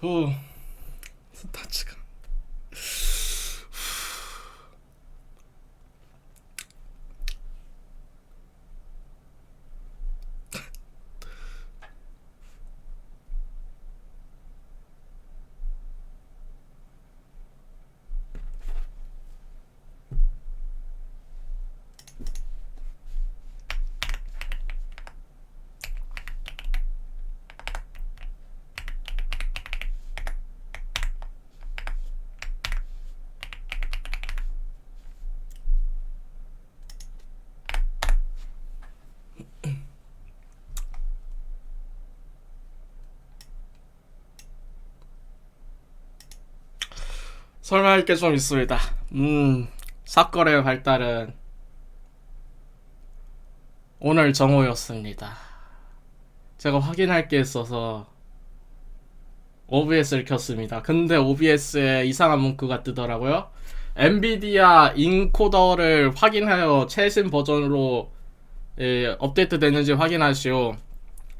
후. 스타츠 설명할 게 좀 있습니다. 음, 사건의 발달은 오늘 정오였습니다. 제가 확인할 게 있어서 OBS를 켰습니다. 근데 OBS에 이상한 문구가 뜨더라고요. 엔비디아 인코더를 확인하여 최신 버전으로 예, 업데이트 됐는지 확인하시오.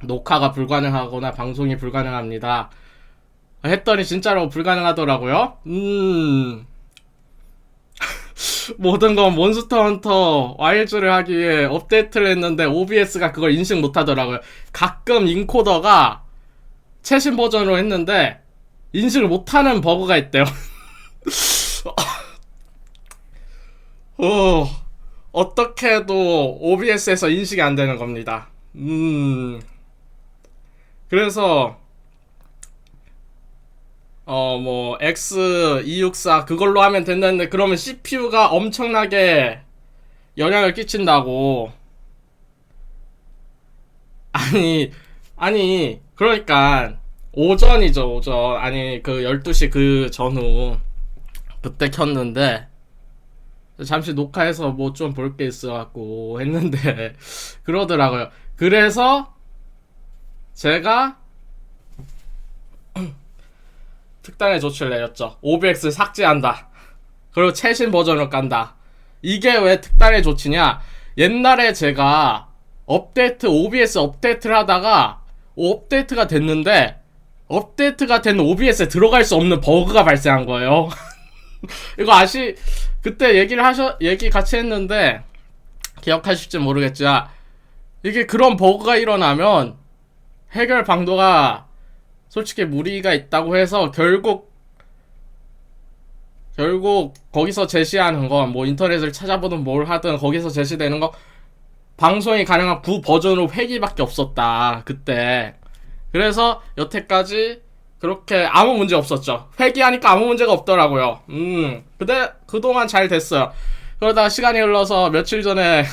녹화가 불가능하거나 방송이 불가능합니다. 했더니 진짜로 불가능하더라고요. 음. 모든 건 몬스터 헌터 와일즈를 하기 위해 업데이트를 했는데 OBS가 그걸 인식 못 하더라고요. 가끔 인코더가 최신 버전으로 했는데 인식을 못 하는 버그가 있대요. 어, 어떻게 해도 OBS에서 인식이 안 되는 겁니다. 음. 그래서 어, 뭐, X264 그걸로 하면 된다는데, 그러면 CPU가 엄청나게 영향을 끼친다고. 아니, 아니, 그러니까, 오전이죠, 오전. 아니, 그 12시 그 전후. 그때 켰는데, 잠시 녹화해서 뭐 좀 볼 게 있어갖고 했는데, 그러더라고요. 그래서, 제가, 특단의 조치를 내렸죠. OBX 삭제한다. 그리고 최신 버전을 깐다. 이게 왜 특단의 조치냐? 옛날에 제가 업데이트, OBS 업데이트를 하다가 업데이트가 됐는데 업데이트가 된 OBS에 들어갈 수 없는 버그가 발생한 거예요. 이거 아시, 그때 얘기를 하셔, 얘기 같이 했는데 기억하실지 모르겠지만 이게 그런 버그가 일어나면 해결 방도가 솔직히 무리가 있다고 해서 결국 결국 거기서 제시하는 건 뭐 인터넷을 찾아보든 뭘 하든 거기서 제시되는 거 방송이 가능한 구 버전으로 회기밖에 없었다 그때. 그래서 여태까지 그렇게 아무 문제 없었죠. 회기하니까 아무 문제가 없더라고요. 음 그때 그동안 잘 됐어요. 그러다가 시간이 흘러서 며칠 전에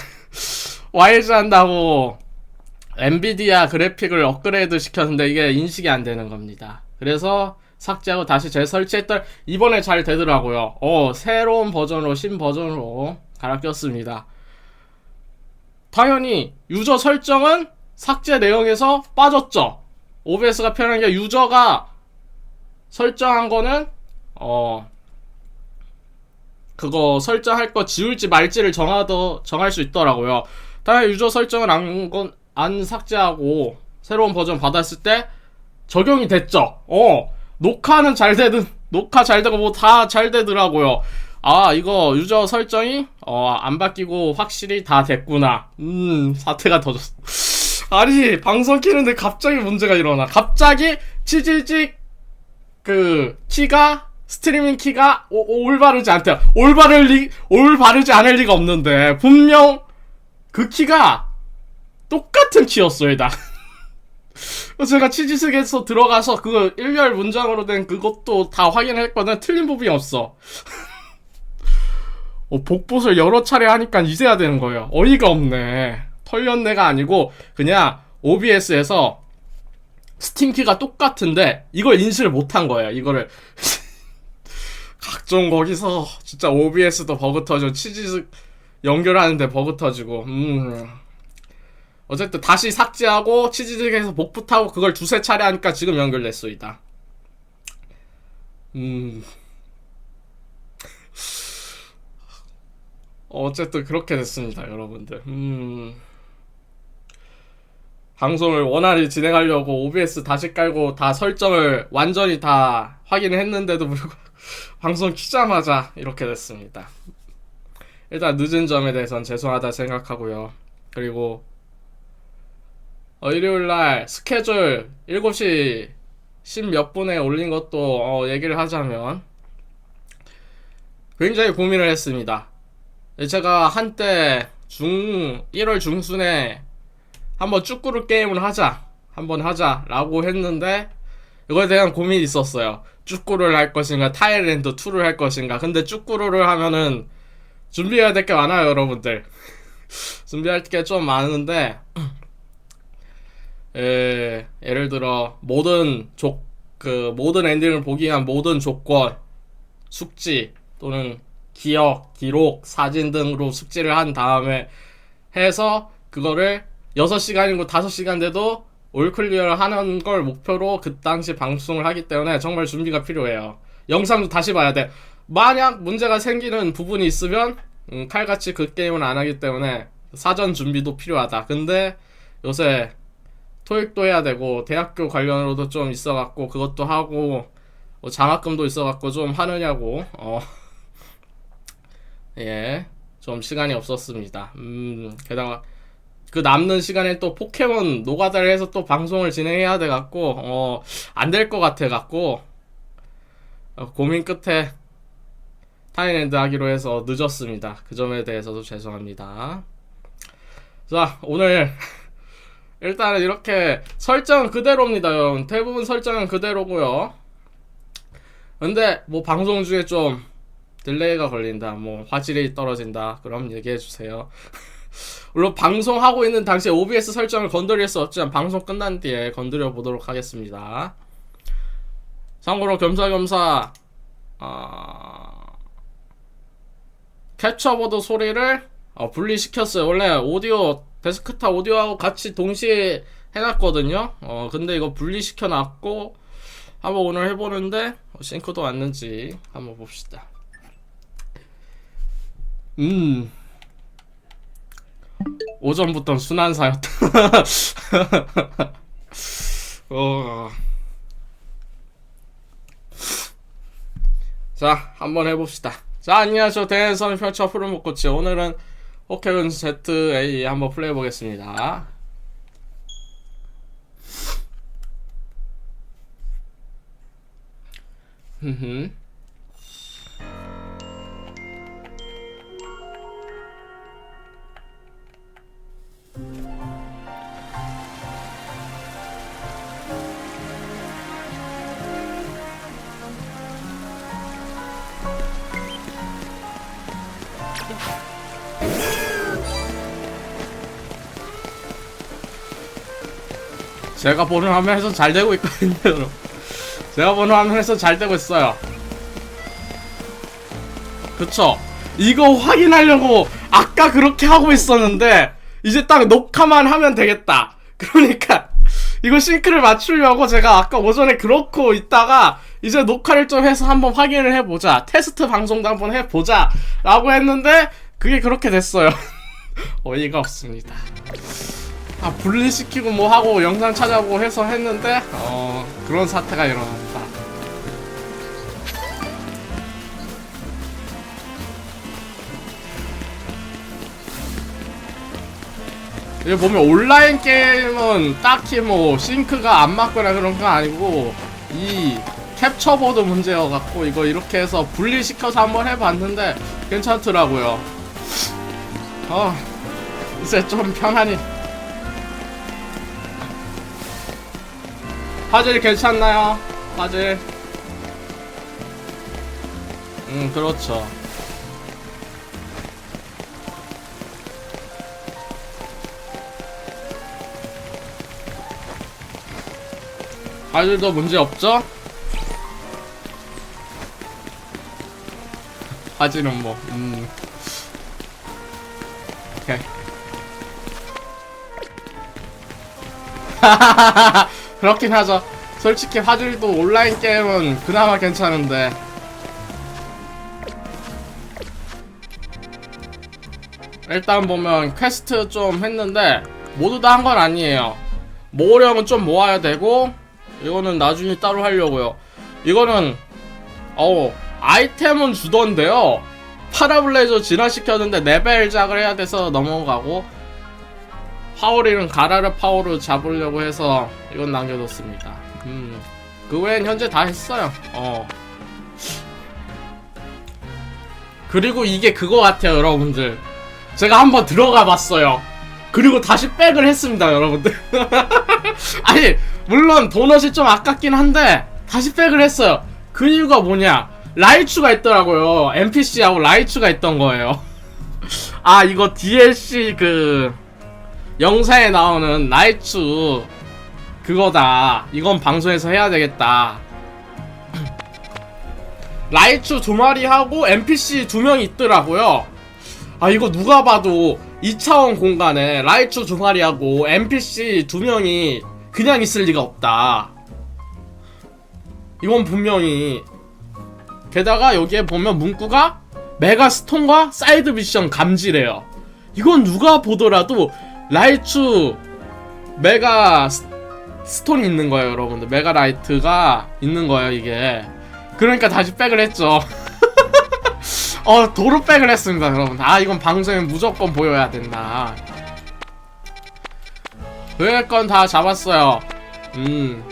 와일즈 한다고 엔비디아 그래픽을 업그레이드 시켰는데 이게 인식이 안 되는 겁니다. 그래서 삭제하고 다시 재설치했더니 이번에 잘 되더라고요. 어, 새로운 버전으로 신 버전으로 갈아 꼈습니다. 당연히 유저 설정은 삭제 내용에서 빠졌죠. OBS가 편한 게 유저가 설정한 거는 어 그거 설정할 거 지울지 말지를 정하더 정할 수 있더라고요. 당연히 유저 설정을 안 건 안 삭제하고 새로운 버전 받았을 때 적용이 됐죠. 어, 녹화는 잘 되든, 녹화 잘 되고 뭐 다 잘 되더라고요. 아, 이거 유저 설정이, 어, 안 바뀌고 확실히 다 됐구나. 음, 사태가 터졌어. 아니, 방송 키는데 갑자기 문제가 일어나. 갑자기 치질직, 그, 키가, 스트리밍 키가 오, 올바르지 않대요. 올바를 리, 올바르지 않을 리가 없는데, 분명 그 키가 똑같은 키였어요, 다. 제가 치지스에서 들어가서 그거 일렬 문장으로 된 그것도 다 확인했거든. 틀린 부분이 없어. 어, 복붙을 여러 차례 하니까 이제야 되는 거예요. 어이가 없네. 털렸네가 아니고 그냥 OBS에서 스팀키가 똑같은데 이걸 인식을 못한 거예요. 이거를 각종 거기서 진짜 OBS도 버그 터지고 치즈 연결하는데 버그 터지고 음. 어쨌든 다시 삭제하고 치즈직에서 복붙하고 그걸 두세 차례 하니까 지금 연결됐소이다. 음. 어쨌든 그렇게 됐습니다, 여러분들. 음. 방송을 원활히 진행하려고 OBS 다시 깔고 다 설정을 완전히 다 확인을 했는데도 불구하고 방송 키자마자 이렇게 됐습니다. 일단 늦은 점에 대해선 죄송하다 생각하고요. 그리고 어, 일요일 날 스케줄 7시 10몇 분에 올린 것도 어, 얘기를 하자면 굉장히 고민을 했습니다. 제가 한때 중 1월 중순에 한번 축구를 게임을 하자 한번 하자라고 했는데 이거에 대한 고민이 있었어요. 축구를 할 것인가 타일랜드 2를 할 것인가. 근데 축구를 하면은 준비해야 될 게 많아요, 여러분들. 준비할 게 좀 많은데 에, 예를 들어 모든 조, 그 모든 엔딩을 보기 위한 모든 조건, 숙지 또는 기억, 기록, 사진 등으로 숙지를 한 다음에 해서 그거를 6시간이고 5시간 돼도 올 클리어를 하는 걸 목표로 그 당시 방송을 하기 때문에 정말 준비가 필요해요. 영상도 다시 봐야 돼. 만약 문제가 생기는 부분이 있으면 음, 칼같이 그 게임은 안 하기 때문에 사전 준비도 필요하다. 근데 요새 토익도 해야 되고 대학교 관련으로도 좀 있어갖고 그것도 하고 뭐 장학금도 있어갖고 좀 하느냐고 어. 예, 좀 시간이 없었습니다. 음, 게다가 그 남는 시간에 또 포켓몬 노가다를 해서 또 방송을 진행해야 돼 갖고 어, 안 될 것 같아 갖고 어, 고민 끝에 타이랜드 하기로 해서 늦었습니다. 그 점에 대해서도 죄송합니다. 자, 오늘 일단은 이렇게 설정은 그대로입니다, 여러분. 대부분 설정은 그대로고요. 근데 뭐 방송 중에 좀 딜레이가 걸린다, 뭐 화질이 떨어진다, 그럼 얘기해 주세요. 물론 방송하고 있는 당시에 OBS 설정을 건드릴 수 없지만 방송 끝난 뒤에 건드려 보도록 하겠습니다. 참고로 겸사겸사 어... 캡처보드 소리를 어, 분리시켰어요. 원래 오디오 데스크탑 오디오하고 같이 동시에 해놨거든요. 어 근데 이거 분리시켜 놨고 한번 오늘 해보는데 어, 싱크도 왔는지 한번 봅시다. 음. 오전부터 순환사였다. 어. 자, 한번 해봅시다. 자, 안녕하세요. 대선 펼쳐 푸른 목꽃이 오늘은 포켓몬 ZA 한번 플레이 해 보겠습니다. 흠흠. 제가 보는 화면에서 잘 되고 있거든요, 여러분. 제가 보는 화면에서 잘 되고 있어요. 그쵸? 이거 확인하려고 아까 그렇게 하고 있었는데, 이제 딱 녹화만 하면 되겠다. 그러니까, 이거 싱크를 맞추려고 제가 아까 오전에 그렇고 있다가, 이제 녹화를 좀 해서 한번 확인을 해보자. 테스트 방송도 한번 해보자. 라고 했는데, 그게 그렇게 됐어요. 어이가 없습니다. 아 분리시키고 뭐 하고 영상 찾아보고 해서 했는데 어 그런 사태가 일어났다. 여기 보면 온라인 게임은 딱히 뭐 싱크가 안 맞거나 그런 건 아니고 이 캡처보드 문제여갖고 이거 이렇게 해서 분리시켜서 한번 해봤는데 괜찮더라고요. 어 이제 좀 편안히 화질 괜찮나요? 화질 음 그렇죠 화질도 문제 없죠? 화질은 뭐 음. 오케이 그렇긴 하죠. 솔직히 화질도 온라인 게임은 그나마 괜찮은데. 일단 보면 퀘스트 좀 했는데 모두 다 한 건 아니에요. 모으려면 좀 모아야 되고 이거는 나중에 따로 하려고요. 이거는 어 아이템은 주던데요. 파라블레이저 진화시켰는데 레벨작을 해야 돼서 넘어가고 파워리는 가라르 파워를 잡으려고 해서 이건 남겨뒀습니다. 음, 그 외엔 현재 다 했어요. 어. 그리고 이게 그거 같아요, 여러분들. 제가 한번 들어가 봤어요. 그리고 다시 백을 했습니다, 여러분들. 아니, 물론 도넛이 좀 아깝긴 한데, 다시 백을 했어요. 그 이유가 뭐냐? 라이추가 있더라고요. NPC하고 라이추가 있던 거예요. 아, 이거 DLC 그, 영상에 나오는 라이추, 그거다. 이건 방송에서 해야 되겠다. 라이추 두 마리 하고 NPC 두 명 있더라고요. 아 이거 누가 봐도 2차원 공간에 라이추 두 마리하고 NPC 두 명이 그냥 있을 리가 없다. 이건 분명히 게다가 여기에 보면 문구가 메가스톤과 사이드 미션 감지래요. 이건 누가 보더라도 라이추 메가 스- 스톤이 있는 거예요, 여러분들. 메가 라이트가 있는 거예요, 이게. 그러니까 다시 백을 했죠. 어, 도로 백을 했습니다, 여러분. 아, 이건 방송에 무조건 보여야 된다. 그건 다 잡았어요. 음.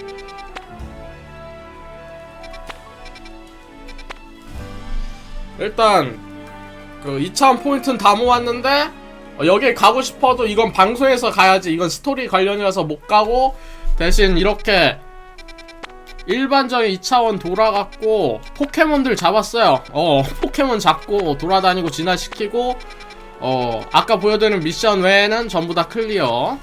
일단 그 2차원 포인트는 다 모았는데 어, 여기 가고 싶어도 이건 방송에서 가야지. 이건 스토리 관련이라서 못 가고 대신 이렇게 일반적인 2차원 돌아갔고 포켓몬들 잡았어요. 어 포켓몬 잡고 돌아다니고 진화시키고 어 아까 보여드린 미션 외에는 전부 다 클리어.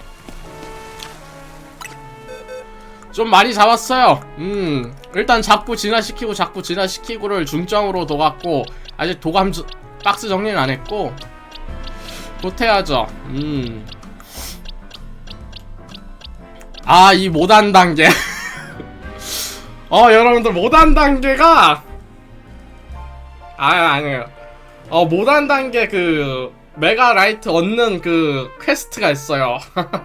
좀 많이 잡았어요. 음 일단 잡고 진화시키고 잡고 진화시키고를 중점으로 둬갖고 아직 도감 주- 박스 정리는 안 했고 못해야죠 음 아, 이 못한 단계. 어, 여러분들, 못한 단계가. 아, 아니에요. 어, 못한 단계 그, 메가 라이트 얻는 그 퀘스트가 있어요.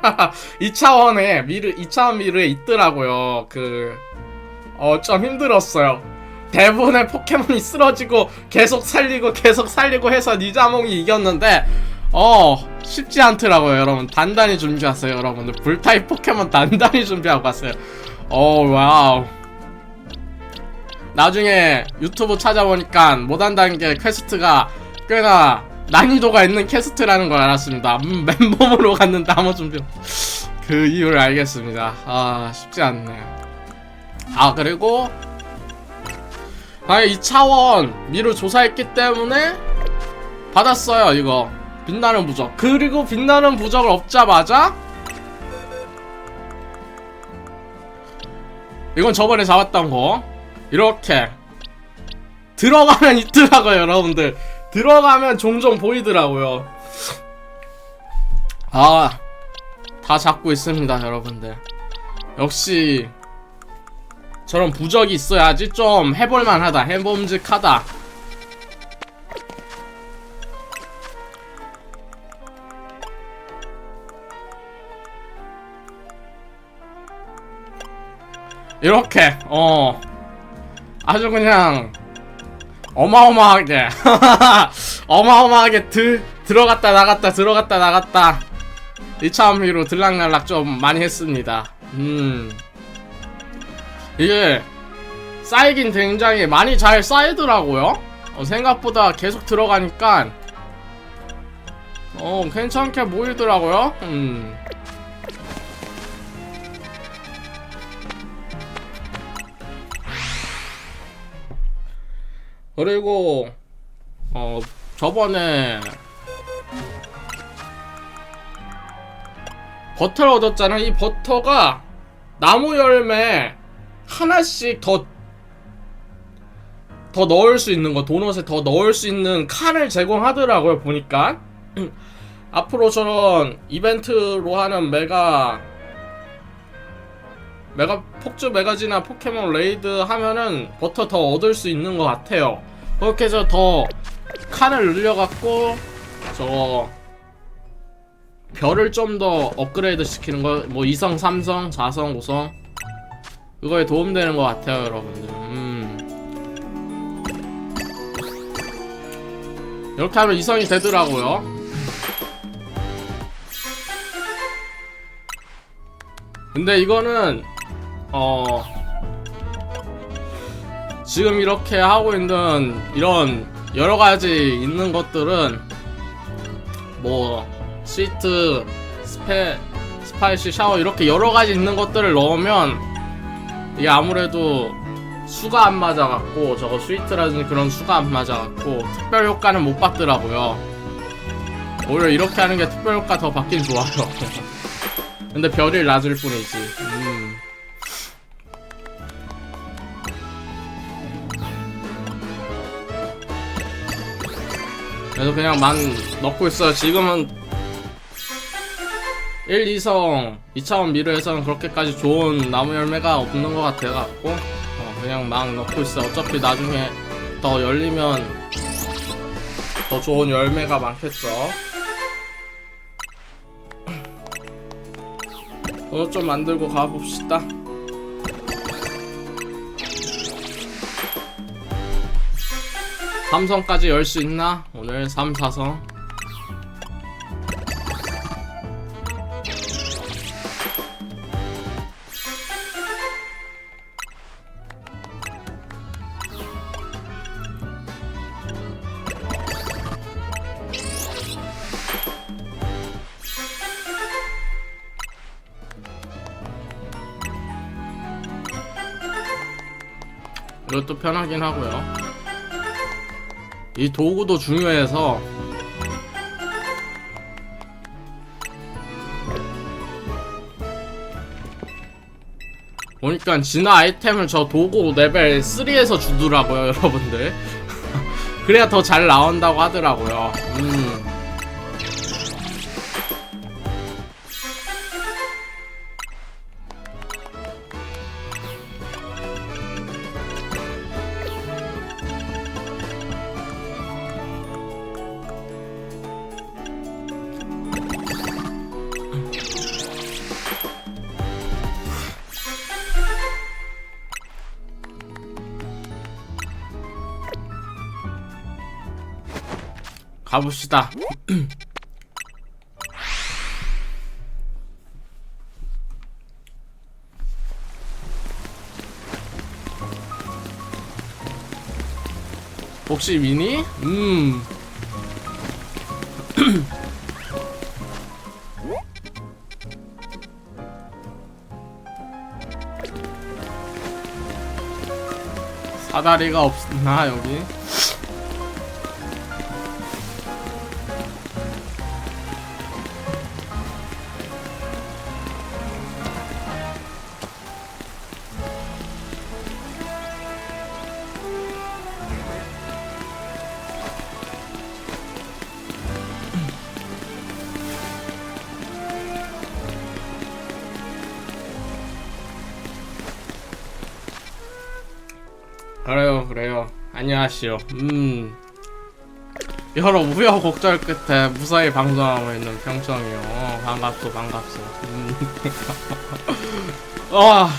2차원에, 미르, 2차원 미르에 있더라고요. 그, 어, 좀 힘들었어요. 대부분의 포켓몬이 쓰러지고, 계속 살리고, 계속 살리고 해서 니자몽이 이겼는데, 어 쉽지 않더라고요 여러분. 단단히 준비하세요 여러분들. 불타입 포켓몬 단단히 준비하고 갔어요. 어 와우. 나중에 유튜브 찾아보니까 못한다는 게 퀘스트가 꽤나 난이도가 있는 퀘스트라는 걸 알았습니다. 음, 맨몸으로 갔는데 아무 준비 없- 그 이유를 알겠습니다. 아 쉽지 않네. 아 그리고 아 2차원 미를 조사했기 때문에 받았어요 이거 빛나는 부적. 그리고 빛나는 부적을 얻자마자 이건 저번에 잡았던 거. 이렇게 들어가면 있더라고요 여러분들. 들어가면 종종 보이더라고요. 아 다 잡고 있습니다 여러분들. 역시 저런 부적이 있어야지 좀 해볼만하다 해봄직하다 이렇게 어. 아주 그냥 어마어마하게 어마어마하게 들 들어갔다 나갔다 들어갔다 나갔다. 이차원미로 들락날락 좀 많이 했습니다. 음. 이게 쌓이긴 굉장히 많이 잘 쌓이더라고요. 어, 생각보다 계속 들어가니까. 어 괜찮게 모이더라고요. 음 그리고 어 저번에 버터를 얻었잖아. 이 버터가 나무 열매 하나씩 더 더 넣을 수 있는 거 도넛에 더 넣을 수 있는 칸을 제공하더라고요 보니까 앞으로 저런 이벤트로 하는 메가 메가 폭주 메가지나 포켓몬 레이드 하면은 버터 더 얻을 수 있는 것 같아요. 그렇게 해서 더 칸을 늘려갖고 저거 별을 좀 더 업그레이드 시키는 거, 뭐 2성, 3성, 4성, 5성 그거에 도움되는 것 같아요, 여러분들. 음. 이렇게 하면 2성이 되더라고요. 근데 이거는 어 지금 이렇게 하고 있는 이런 여러 가지 있는 것들은 뭐 시트, 스페, 스파이시, 샤워 이렇게 여러 가지 있는 것들을 넣으면 이게 아무래도 수가 안 맞아갖고 저거 스위트라든지 그런 수가 안 맞아갖고 특별 효과는 못 받더라고요. 오히려 이렇게 하는 게 특별 효과 더 받긴 좋아요. 근데 별이 낮을 뿐이지. 그래서 그냥 만 넣고 있어요. 지금은 1, 2성 2차원 미르에서는 그렇게까지 좋은 나무 열매가 없는 것 같아갖고 어, 그냥 막 넣고 있어. 어차피 나중에 더 열리면 더 좋은 열매가 많겠죠. 그것 좀 만들고 가봅시다. 삼성까지 열 수 있나? 오늘 3, 4성. 이것도 편하긴 하고요. 이 도구도 중요해서 보니까 진화 아이템을 저 도구 레벨 3에서 주더라고요 여러분들 그래야 더 잘 나온다고 하더라고요 음. 가봅시다 혹시 미니? 음 사다리가 없나 여기? 하시오. 음. 여러 우여곡절 끝에 무사히 방송하고 있는 평청이요 어, 반갑소 반갑소. 음. 와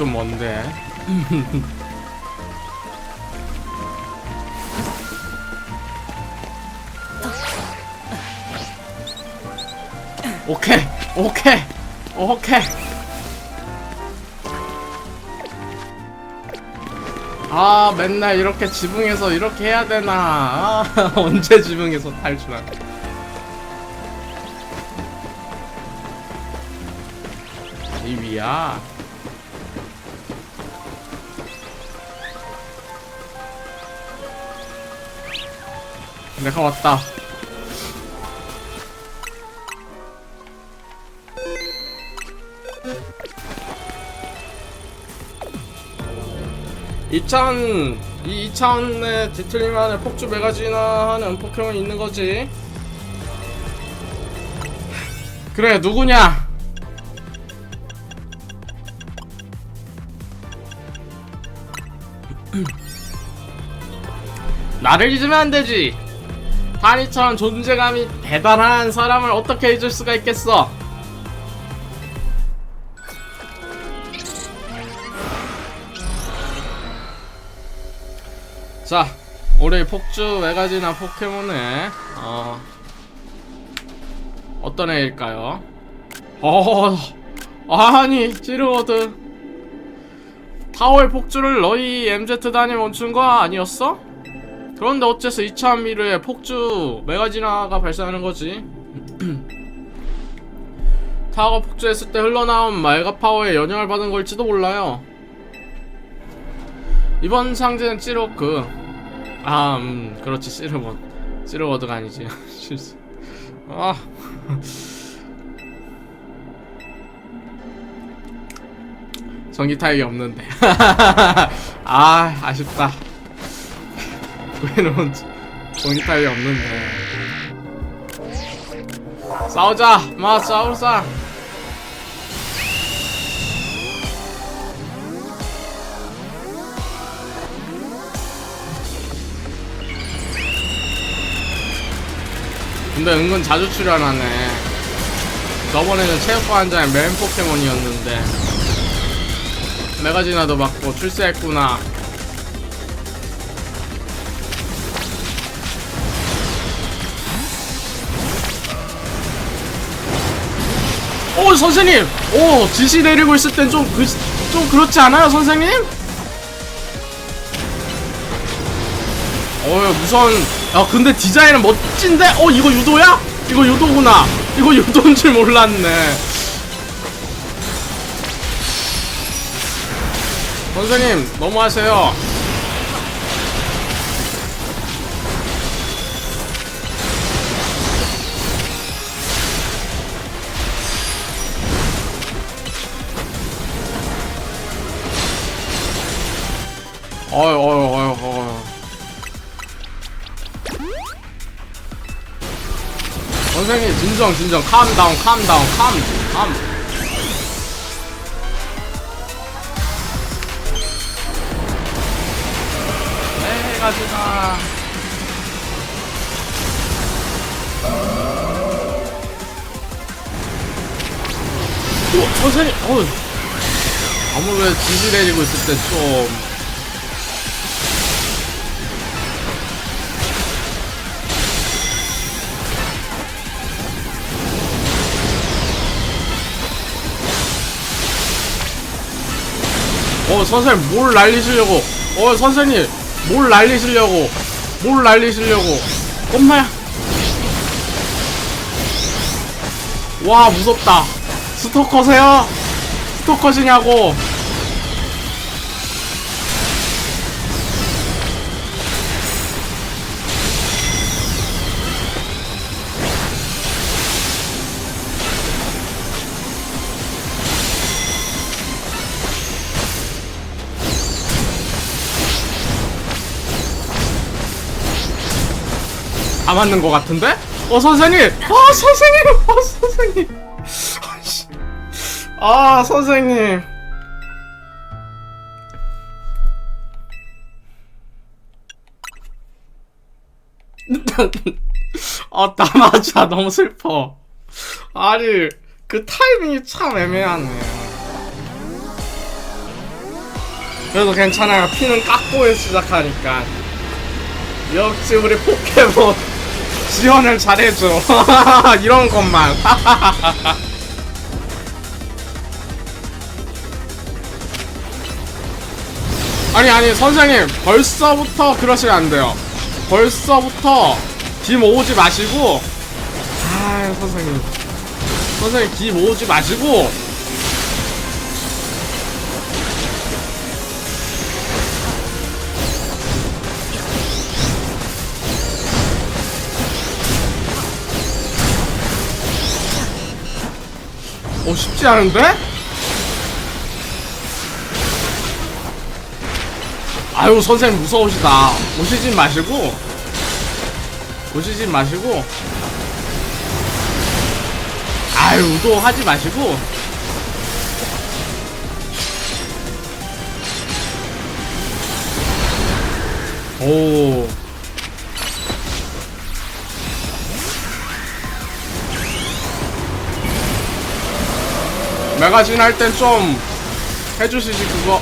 좀 먼데. 오케이 오케이 오케이. 아 맨날 이렇게 지붕에서 이렇게 해야 되나. 아, 언제 지붕에서 탈출할까 이 위야 내가 왔다. (2000) 이 2000에 뒤틀리면 폭주 메가지나 하는 포켓몬이 있는 거지. 그래 누구냐? 나를 잊으면 안 되지 다니처럼 존재감이 대단한 사람을 어떻게 잊을 수가 있겠어 자 우리 폭주 외가지나 포켓몬의 어 어떤 애일까요? 어 아니 지루워드 타월 폭주를 너희 MZ단이 멈춘 거 아니었어? 그런데 어째서 2차 미르에 폭주 메가지나가 발생하는 거지? 타워가 폭주했을 때 흘러나온 말가 파워에 영향을 받은 걸지도 몰라요. 이번 상자는 찌로크. 아, 음, 그렇지, 시르원. 시르워드가 아니지. 실수. 아. 전기 타격이 없는데. 아, 아쉽다. 왜는 전기 타격이 없는데. 싸우자! 마, 싸우자! 근데 은근 자주 출연하네. 저번에는 체육관장의 맨 포켓몬이었는데. 메가지나도 맞고 출세했구나. 선생님! 오 지시 내리고 있을 땐 좀 그, 좀 그렇지 않아요 선생님? 어 무선 야 근데 디자인은 멋진데? 어 이거 유도야? 이거 유도구나 이거 유도인 줄 몰랐네 선생님 너무하세요 어휴 어휴 어휴 어휴. 선생님 진정 진정. 캄다운 캄다운 캄캄 네 가지마 오 선생님 어휴. 아무래도 지지 내리고 있을 때좀 어 선생님 뭘 날리시려고? 어 선생님 뭘 날리시려고? 뭘 날리시려고? 엄마야 와 무섭다. 스토커세요? 스토커시냐고 다 맞는 것 같은데? 어 선생님! 아 선생님! 아 선생님! 아 선생님! 아나 맞아 너무 슬퍼 아니 그 타이밍이 참 애매하네 그래도 괜찮아요 피는 깎고 시작하니까 역시 우리 포켓몬 지원을 잘해줘. 이런 것만. 아니 아니 선생님 벌써부터 그러시면 안 돼요. 벌써부터 기 모으지 마시고 아 선생님. 선생님 기 모으지 마시고 어 쉽지 않은데? 아유 선생님 무서우시다. 오시진 마시고. 오시진 마시고. 아유 의도하지 마시고. 오 매가진 할 땐 좀 해주시지 그거.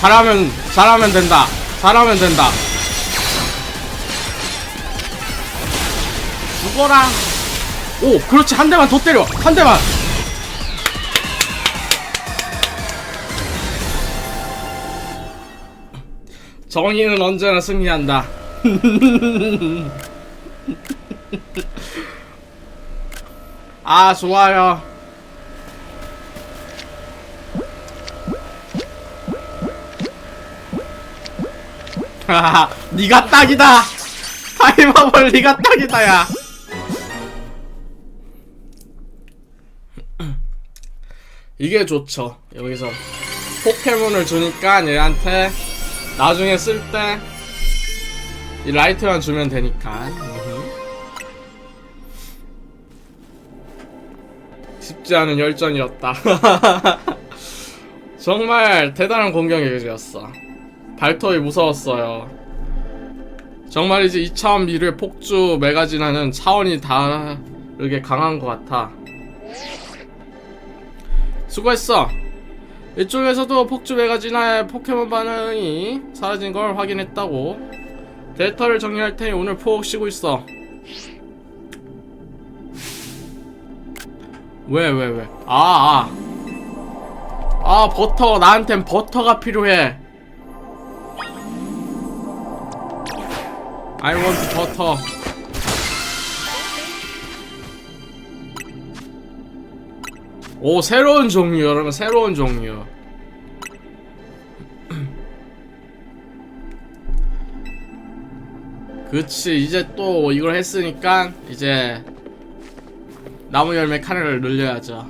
잘하면 잘하면 된다. 잘하면 된다. 죽어라 오 그렇지. 한 대만 더 때려. 한 대만. 정의는 언제나 승리한다. 아 좋아요. 하하 니가 딱이다. 타이머볼 니가 딱이다 야 이게 좋죠. 여기서 포켓몬을 주니까 얘한테 나중에 쓸 때 이 라이트만 주면 되니까. 쉽지 않은 열전이었다. 정말 대단한 공격이었어. 발톱이 무서웠어요. 정말 이제 2차원 미를 폭주 메가진하는 차원이 다르게 강한 것 같아 수고했어. 이쪽에서도 폭주 메가진화의 포켓몬 반응이 사라진 걸 확인했다고. 데이터를 정리할 테니 오늘 푹 쉬고 있어. 왜, 왜, 왜? 아, 아. 아, 버터. 나한텐 버터가 필요해. I want butter. 오 새로운 종류 여러분 새로운 종류. 그치 이제 또 이걸 했으니까 이제 나무 열매 카레를 늘려야죠.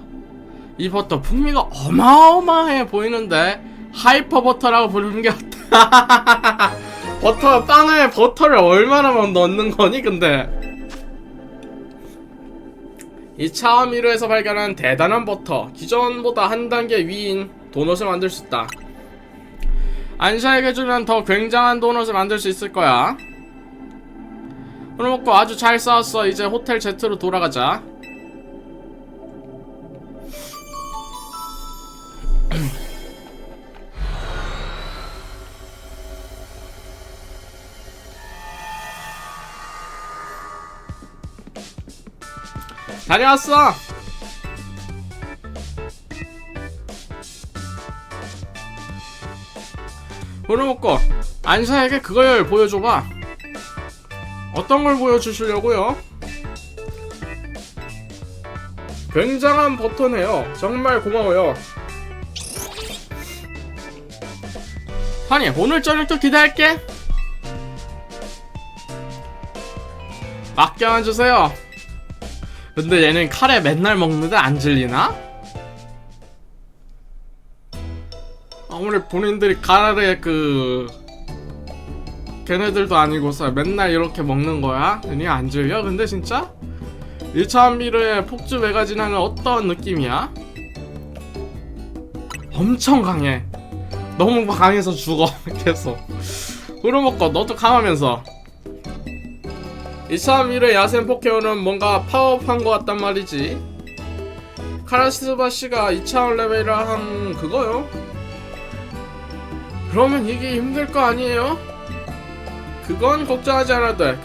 이 버터 풍미가 어마어마해 보이는데 하이퍼 버터라고 부르는 게 어때? 버터 빵에 버터를 얼마나 넣는 거니 근데 이 차와미르에서 발견한 대단한 버터 기존보다 한 단계 위인 도넛을 만들 수 있다. 안샤에게 주면 더 굉장한 도넛을 만들 수 있을 거야. 오늘 먹고 아주 잘 싸웠어. 이제 호텔 Z로 돌아가자 다녀왔어. 오늘 먹고 안사에게 그걸 보여줘봐. 어떤 걸 보여주시려고요? 굉장한 버터네요. 정말 고마워요. 아니 오늘 저녁도 기대할게. 맡겨주세요 근데 얘는 카레 맨날 먹는데 안 질리나? 아무리 본인들이 카레 그 걔네들도 아니고서 맨날 이렇게 먹는 거야? 괜히 안 질려? 근데 진짜? 1차원 미르의 폭주 메가진하는 어떤 느낌이야? 엄청 강해 너무 강해서 죽어 계속 흐르먹고 너도 강하면서 2차원 미르의 야생 포켓몬은 뭔가 파워업한 것 같단 말이지 카라스바 씨가 2차원 레벨이라 한 그거요 그러면 이게 힘들 거 아니에요? 그건 걱정하지 않아도 돼.